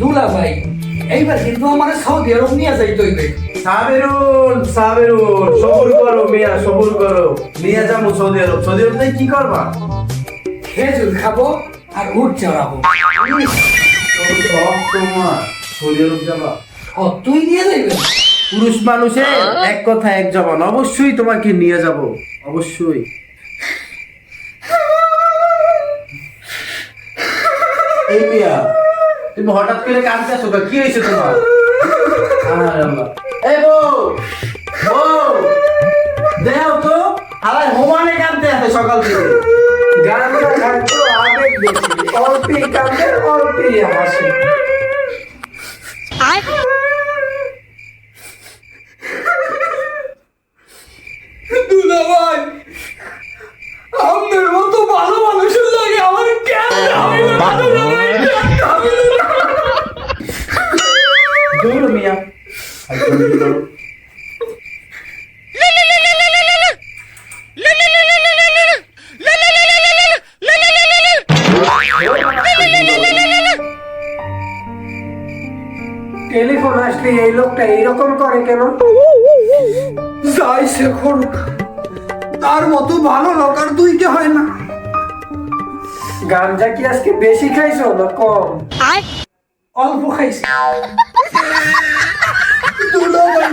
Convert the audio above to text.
দুলা ভাই এইবার কিন্তু আমার সৌদি আরব নিয়ে সাবেরুল সবুর করো মিয়া সবুর করো। নিয়ে যাব সৌদি আরব। সৌদি আরব কি করবা? খেজুর খাব আর উঠ চড়াবো। সব তোমার। সৌদি আরব যাবা। ও তুই নিয়ে যাইবে? পুরুষ মানুষের এক কথা এক জবান। অবশ্যই তোমাকে নিয়ে যাব। অবশ্যই। এই মিয়া তুমি হঠাৎ করে কাঁদতে আসো কি হয়েছে তোমার। এই বউ বউ দেও তো আলাই হোমানে কাঁদতে আছে সকাল থেকে। গানটা তো আবেগ বেশি অল্পি কাঁদে অল্পি হাসি। দৌড়ো মিয়া? টেলিফোন আসলে এই লোকটা এইরকম করে কেন? যাই সে করুক। তার মতো ভালো লোক আর দুইটা হয় না। গাঞ্জা কি আজকে বেশি খাইছো না কম? অল্প খাইছি দুলা ভাই দুলা ভাই